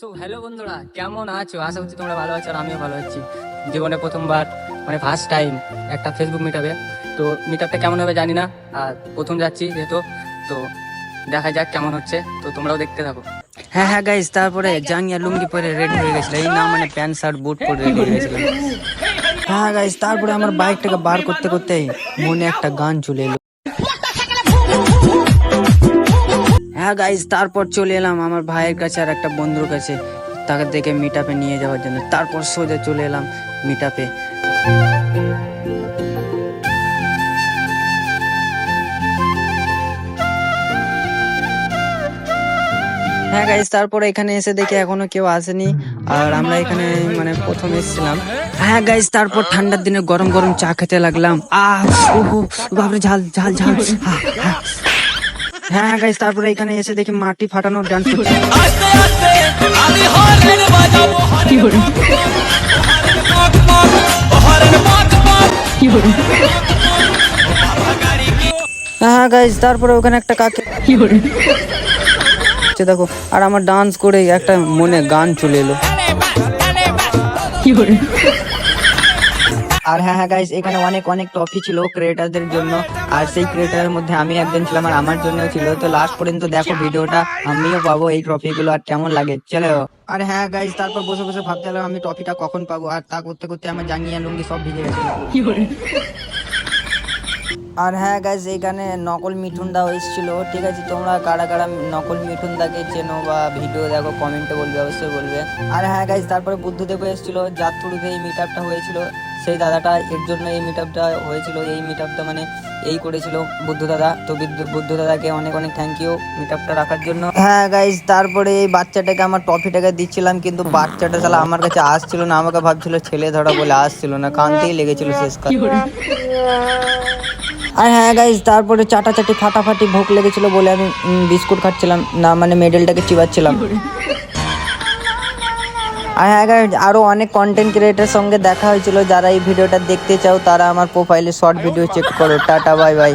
So hello বন্ধুরা, কেমন আছো? আশা করছি তোমরা ভালো আছো আর আমিও ভালো আছি। জীবনে প্রথমবার মানে ফার্স্ট টাইম একটা ফেসবুক মিটাবে তো কেমন হবে জানি না, আর প্রথম যাচ্ছি যেহেতু, তো দেখা যাক কেমন হচ্ছে। তো তোমরাও দেখতে থাকো। হ্যাঁ হ্যাঁ গাইস তারপরে জাঙ্গিয়া লুঙ্গি পরে রেডি হয়ে গেছিল। এই না মানে প্যান্ট, শার্ট, বুট পরে রেডি হয়ে গেছিল। হ্যাঁ গাইস তারপরে আমার বাইকটাকে বার করতে করতে মনে একটা গান চলে এলো। হ্যাঁ গাইজ তারপর চলে এলাম আমার ভাইয়ের কাছে আর একটা বন্ধুর কাছে। তাকে দেখে মিট আপে নিয়ে যাওয়ার জন্য। তারপর সোজা চলে এলাম মিট আপে হ্যাঁ গাইজ তারপরে এখানে এসে দেখি এখনও কেউ আসেনি। আর আমরা এখানে মানে প্রথম এসেছিলাম। হ্যাঁ গাইজ তারপর ঠান্ডার দিনে গরম গরম চা খেতে লাগলাম। আহ বাপরে, ঝাল ঝাল ঝাল। হ্যাঁ গাইজ তারপরে এখানে এসে দেখি মাটি ফাটানোর ডান্স হ্যাঁ গাইজ তারপরে ওখানে একটা কাকে দেখো, আর আমার ডান্স করে একটা মনে গান চলে এলো। আর হ্যাঁ হ্যাঁ গাইস এখানে অনেক অনেক ট্রফি ছিল ক্রিয়েটারদের জন্য। আর সেই ক্রিয়েটারের মধ্যে আমি একজন ছিলাম আর আমার জন্য ছিল। তো লাস্ট পর্যন্ত দেখো ভিডিওটা আমিও পাবো এই ট্রফি গুলো আর কেমন লাগে চলো। আর হ্যাঁ গাইস তারপর বসে বসে ভাবতে লাগলাম আমি ট্রফিটা কখন পাবো? আর তা করতে করতে আমার জাঙ্গিয়া লুঙ্গি সব ভিজে গেছে। আর হ্যাঁ গাইজ এইখানে নকল মিঠুন দাও এসেছিল। ঠিক আছে তোমরা কারা কারা নকল মিঠুন দাকে চেনো বা ভিডিও দেখো কমেন্টে বলবে অবশ্যই বলবে। আর হ্যাঁ গাইজ তারপরে বুদ্ধদেব এসেছিল। যার থ্রুতে এই মিট আপটা হয়েছিল। সেই দাদাটা, এর জন্য এই মিট আপটা হয়েছিল, এই মিট আপটা মানে এই করেছিল বুদ্ধ দাদা। তো বুদ্ধ দাদাকে অনেক অনেক থ্যাংক ইউ মিট আপটা রাখার জন্য। হ্যাঁ গাইজ তারপরে এই বাচ্চাটাকে আমার ট্রফিটাকে দিচ্ছিলাম, কিন্তু বাচ্চাটা তাহলে আমার কাছে আসছিল না, আমাকে ভাবছিল ছেলে ধরা বলে আসছিল না, কানতেই লেগেছিল শেষ শেষকাল আর হ্যাঁ গাইজ তারপরে চাটাচাটি ফাটাফাটি ভোগ লেগেছিল বলে আমি বিস্কুট খাচ্ছিলাম, না মানে মেডেলটাকে চিবাচ্ছিলাম। আর হ্যাঁ গাইজ আরও অনেক কন্টেন্ট ক্রিয়েটার সঙ্গে দেখা হয়েছিল যারা এই ভিডিওটা দেখতে চাও তারা আমার প্রোফাইলে শর্ট ভিডিও চেক করো। Tata bye bye